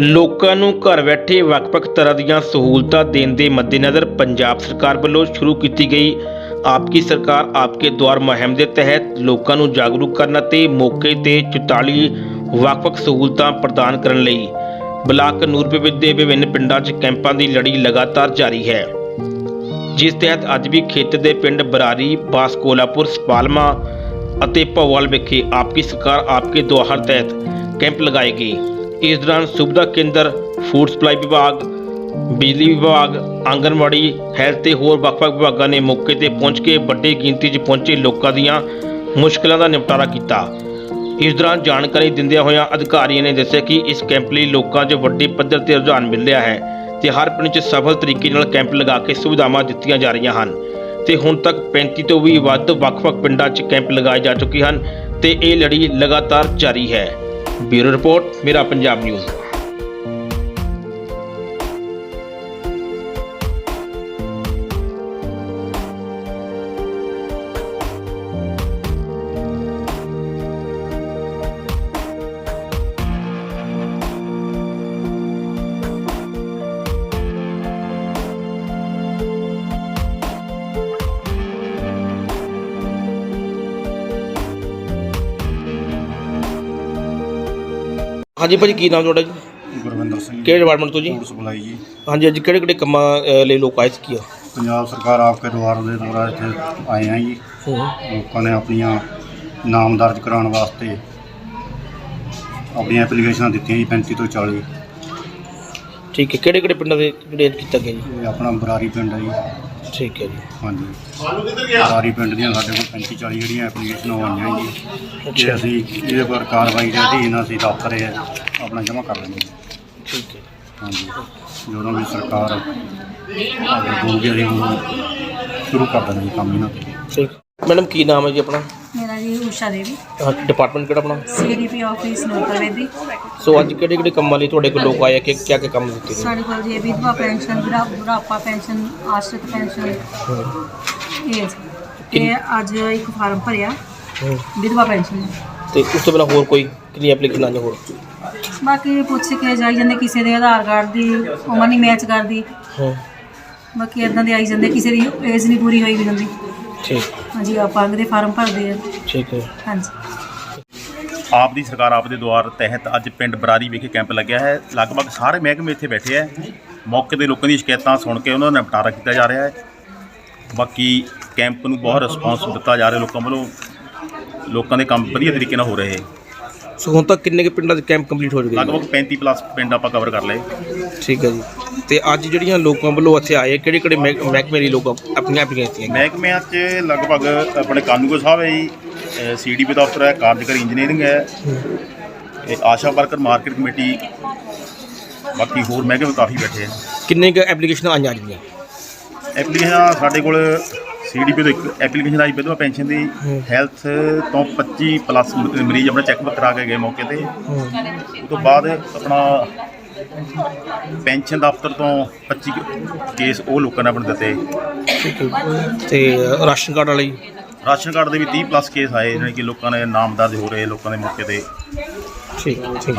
ਲੋਕਾਂ ਨੂੰ ਘਰ ਬੈਠੇ ਵੱਖ-ਵੱਖ ਤਰ੍ਹਾਂ ਦੀਆਂ ਸਹੂਲਤਾਂ ਦੇਣ ਦੇ ਮੱਦੇਨਜ਼ਰ ਪੰਜਾਬ ਸਰਕਾਰ ਵੱਲੋਂ ਸ਼ੁਰੂ ਕੀਤੀ ਗਈ। ਆਪਕੀ ਸਰਕਾਰ ਆਪਕੇ ਦੁਆਰ ਮੁਹਿੰਮ ਦੇ ਤਹਿਤ ਲੋਕਾਂ ਨੂੰ ਜਾਗਰੂਕ ਕਰਨ ਅਤੇ ਮੌਕੇ ਤੇ 44 ਵੱਖ-ਵੱਖ ਸਹੂਲਤਾਂ ਪ੍ਰਦਾਨ ਕਰਨ ਲਈ ਬਲਾਕ ਨੂਰਪੁਰ ਦੇ ਵਿਭਿੰਨ ਪਿੰਡਾਂ 'ਚ ਕੈਂਪਾਂ ਦੀ ਲੜੀ ਲਗਾਤਾਰ ਜਾਰੀ ਹੈ। ਜਿਸ ਤਹਿਤ ਅੱਜ ਵੀ ਖੇਤਰ ਦੇ ਪਿੰਡ ਬਰਾਰੀ ਬਾਸਕੋਲਾਪੁਰ ਸਪਾਲਮਾ ਅਤੇ ਭੋਵਾਲ ਵਿਖੇ ਆਪਕੀ ਸਰਕਾਰ ਆਪਕੇ ਦੁਆਰ ਤਹਿਤ ਕੈਂਪ ਲਗਾਏ ਗਏ। ਇਸ ਦੌਰਾਨ ਸੁਵਿਧਾ ਕੇਂਦਰ, ਫੂਡ ਸਪਲਾਈ ਵਿਭਾਗ, ਬਿਜਲੀ ਵਿਭਾਗ, ਆਂਗਨਵਾੜੀ, ਹੈਲਥ ਤੇ ਹੋਰ ਵੱਖ-ਵੱਖ ਵਿਭਾਗਾਂ ਨੇ ਮੌਕੇ ਤੇ ਪਹੁੰਚ ਕੇ ਵੱਡੀ ਗਿਣਤੀ 'ਚ ਪਹੁੰਚੇ ਲੋਕਾਂ ਦੀਆਂ ਮੁਸ਼ਕਲਾਂ ਦਾ ਨਿਪਟਾਰਾ ਕੀਤਾ। ਇਸ ਦੌਰਾਨ ਜਾਣਕਾਰੀ ਦਿੰਦਿਆਂ ਹੋਇਆਂ ਅਧਿਕਾਰੀਆਂ ਨੇ ਦੱਸਿਆ ਕਿ ਇਸ ਕੈਂਪ ਲਈ ਲੋਕਾਂ 'ਚ ਵੱਡੇ ਪੱਧਰ ਤੇ ਰੁਝਾਨ ਮਿਲ ਰਿਹਾ ਹੈ ਤੇ ਹਰ ਪਿੰਡ 'ਚ ਸਫਲ ਤਰੀਕੇ ਨਾਲ ਕੈਂਪ ਲਗਾ ਕੇ ਸੁਵਿਧਾਵਾਂ ਦਿੱਤੀਆਂ ਜਾ ਰਹੀਆਂ ਹਨ ਤੇ ਹੁਣ ਤੱਕ 35 ਤੋਂ ਵੀ ਵੱਧ ਵੱਖ-ਵੱਖ ਪਿੰਡਾਂ 'ਚ ਕੈਂਪ ਲਗਾਏ ਜਾ ਚੁੱਕੇ ਹਨ ਤੇ ਇਹ ਲੜੀ ਲਗਾਤਾਰ ਜਾਰੀ ਹੈ। ਬਿਊਰੋ ਰਿਪੋਰਟ ਮੇਰਾ ਪੰਜਾਬ ਨਿਊਜ਼। ਹਾਂਜੀ ਭਾਜੀ ਕੀ ਨਾਮ ਤੁਹਾਡਾ ਜੀ? ਗੁਰਵਿੰਦਰ ਸਿੰਘ ਕਿਹੜੇ ਡਿਪਾਰਟਮੈਂਟ ਤੋਂ ਜੀ? ਫੂਡ ਸਪਲਾਈ ਜੀ। ਹਾਂਜੀ ਅੱਜ ਕਿਹੜੇ ਕਿਹੜੇ ਕੰਮਾਂ ਅ, ਲਈ ਲੋਕ ਆਏ ਸੀ ਪੰਜਾਬ ਸਰਕਾਰ ਆਪਕੇ ਦੁਆਰ ਦੇ ਦੁਆਰਾ ਇੱਥੇ ਆਏ ਆ ਜੀ। ਲੋਕਾਂ ਨੇ ਆਪਣੀਆਂ ਨਾਮ ਦਰਜ ਕਰਾਉਣ ਵਾਸਤੇ ਆਪਣੀਆਂ ਐਪਲੀਕੇਸ਼ਨਾਂ ਦਿੱਤੀਆਂ ਜੀ 35 ਤੋਂ 40 ਠੀਕ ਹੈ ਕਿਹੜੇ ਕਿਹੜੇ ਪਿੰਡਾਂ ਦੇ ਕਿਹੜੇ ਕੀਤਾ ਗਿਆ ਜੀ? ਇਹ ਆਪਣਾ ਬਰਾਰੀ ਪਿੰਡ ਹੈ ਜੀ। ਠੀਕ ਹੈ ਜੀ। ਹਾਂਜੀ। ਬਰਾਰੀ ਪਿੰਡ ਦੀਆਂ ਸਾਡੇ ਕੋਲ 35 40 ਜਿਹੜੀਆਂ ਐਪਲੀਕੇਸ਼ਨਾਂ ਆਈਆਂ ਜੀ। ਜੇ ਅਸੀਂ ਇਹਦੇ ਪਰ ਕਾਰਵਾਈ ਦੇ ਅਧੀਨ ਅਸੀਂ ਦਫ਼ਤਰ ਇਹ ਆਪਣਾ ਜਮ੍ਹਾਂ ਕਰ ਲੈਂਦੇ ਹਾਂ ਠੀਕ ਹੈ। ਹਾਂਜੀ। ਜਦੋਂ ਵੀ ਸਰਕਾਰ ਆਗੇ ਦੂਗੀ ਅਸੀਂ ਉਹਨੂੰ ਸ਼ੁਰੂ ਕਰ ਜੀ ਕੰਮ ਇਹਨਾਂ ਤੇ। ਠੀਕ। ਮੈਡਮ ਕੀ ਨਾਮ ਹੈ ਜੀ ਆਪਣਾ? ਮੇਰਾ ਜੀ ਊਸ਼ਾ ਦੇਵੀ। ਡਿਪਾਰਟਮੈਂਟ ਕਿਹੜਾ ਆਪਣਾ? ਸੀਡੀਪੀ ਆਫਿਸ ਨੋਕਰਵੇਦੀ ਸੋ ਅੱਜ ਕਿਹੜੇ ਕਿਹੜੇ ਕੰਮਾਂ ਲਈ ਤੁਹਾਡੇ ਕੋਲ ਲੋਕ ਆਏ ਆ? ਕਿ ਕਿਆ ਕਿਆ ਕੰਮ ਦਿੱਤੇ ਗਏ ਸਾਡੇ ਕੋਲ ਜੀ ਵਿਧਵਾ ਪੈਨਸ਼ਨ ਬੁਢਾ ਬੁਢਾਪਾ ਪੈਨਸ਼ਨ ਆਸ਼ਰਿਤ ਪੈਨਸ਼ਨ। ਹੂੰ, ਇਹ ਤੇ ਅੱਜ ਇੱਕ ਫਾਰਮ ਭਰਿਆ। ਹੂੰ। ਵਿਧਵਾ ਪੈਨਸ਼ਨ। ਦਾ। ਤੇ ਉਸ ਤੋਂ ਬਿਨਾਂ ਹੋਰ ਕੋਈ ਕਿੰਨੀ ਐਪਲੀਕੇਸ਼ਨ ਆਈਆਂ ਹੋਰ? ਬਾਕੀ ਪੁੱਛ ਕੇ ਜਾਈ ਜਾਂਦੇ ਕਿਸੇ ਦੇ ਆਧਾਰ ਕਾਰਡ ਦੀ ਉਮਰ ਨਹੀਂ ਮੈਚ ਕਰਦੀ। ਹਾਂ। ਬਾਕੀ ਇਦਾਂ ਦੇ ਆਈ ਜਾਂਦੇ ਕਿਸੇ ਦੀ ਏਜ ਨਹੀਂ ਪੂਰੀ ਹੋਈ ਵੀ ਜਾਂਦੀ। ਠੀਕ। ਹਾਂਜੀ ਆਪਾਂ ਦੇ ਫਾਰਮ ਭਰਦੇ ਆ। ਠੀਕ ਹੈ ਹਾਂਜੀ। ਆਪ ਦੀ ਸਰਕਾਰ ਆਪ ਦੇ ਦੁਆਰ ਤਹਿਤ ਅੱਜ ਪਿੰਡ ਬਰਾਰੀ ਵਿਖੇ ਕੈਂਪ ਲੱਗਿਆ ਹੈ। ਲਗਭਗ ਸਾਰੇ ਮਹਿਕਮੇ ਇੱਥੇ ਬੈਠੇ ਹੈ। ਮੌਕੇ ਦੇ ਲੋਕਾਂ ਦੀ ਸ਼ਿਕਾਇਤਾਂ ਸੁਣ ਕੇ ਉਹਨਾਂ ਦਾ ਨਿਪਟਾਰਾ ਕੀਤਾ ਜਾ ਰਿਹਾ ਹੈ। ਬਾਕੀ ਕੈਂਪ ਨੂੰ ਬਹੁਤ ਰਿਸਪਾਂਸ ਦਿੱਤਾ ਜਾ ਰਿਹਾ ਲੋਕਾਂ ਵੱਲੋਂ। ਲੋਕਾਂ ਦੇ ਕੰਮ ਵਧੀਆ ਤਰੀਕੇ ਨਾਲ ਹੋ ਰਹੇ ਸੋ ਹੁਣ ਤੱਕ ਕਿੰਨੇ ਕੁ ਪਿੰਡਾਂ ਦੇ ਕੈਂਪ ਕੰਪਲੀਟ ਹੋ ਚੁੱਕੇ ਲਗਭਗ 35 ਪਲੱਸ ਪਿੰਡ ਆਪਾਂ ਕਵਰ ਕਰ ਲਏ। ਠੀਕ ਹੈ ਜੀ। ਤੇ ਅੱਜ ਜਿਹੜੀਆਂ ਲੋਕਾਂ ਵੱਲੋਂ ਇੱਥੇ ਆਏ ਕਿਹੜੇ ਕਿਹੜੇ ਮਹਿਕ- ਮਹਿਕਮੇ ਲਈ ਲੋਕ ਆਪਣੀਆਂ ਐਪਲੀਕੇਸ਼ਨ ਦਿੱਤੀਆਂ ਮਹਿਕਮਿਆਂ 'ਚ ਲਗਭਗ ਆਪਣੇ ਕਾਨੂੰਗੋ ਸਾਹਿਬ ਹੈ ਜੀ। ਸੀਡੀਪੀ ਦਫ਼ਤਰ ਹੈ ਕਾਰਜਕਾਰੀ ਇੰਜੀਨੀਅਰਿੰਗ ਹੈ। ਇਹ ਆਸ਼ਾ ਵਰਕਰ ਮਾਰਕੀਟ ਕਮੇਟੀ ਬਾਕੀ ਹੋਰ ਮਹਿਕਮੇ ਕਾਫੀ ਬੈਠੇ ਹੈ ਕਿੰਨੇ ਕੁ ਐਪਲੀਕੇਸ਼ਨ ਆਈਆਂ ਅੱਜ ਦੀਆਂ? ਐਪਲੀਕੇਸ਼ਨ ਸਾਡੇ ਕੋਲ ਸੀਡੀਪੀ ਤੋਂ ਇੱਕ ਐਪਲੀਕੇਸ਼ਨ ਆਈ ਵਿਧਵਾ ਪੈਨਸ਼ਨ ਦੀ ਹੈਲਥ ਤੋਂ 25 ਪਲੱਸ ਮਰੀਜ਼ ਆਪਣਾ ਚੈੱਕਅਪ ਕਰਾ ਕੇ ਗਏ ਮੌਕੇ ਤੇ। ਉਸ ਤੋਂ ਬਾਅਦ ਆਪਣਾ ਪੈਨਸ਼ਨ ਦਫ਼ਤਰ ਤੋਂ 25 ਕੇਸ ਉਹ ਲੋਕਾਂ ਨੇ ਆਪਣੇ ਦਿੱਤੇ। ਤੇ ਰਾਸ਼ਨ ਕਾਰਡ ਵਾਲੇ? ਰਾਸ਼ਨ ਕਾਰਡ ਦੇ ਵੀ 30 ਪਲੱਸ ਕੇਸ ਆਏ ਜਾਣੀ ਕਿ ਲੋਕਾਂ ਦੇ ਨਾਮ ਦਰਜ ਹੋ ਰਹੇ, ਲੋਕਾਂ ਦੇ ਮੌਕੇ ਤੇ। ਠੀਕ ਠੀਕ।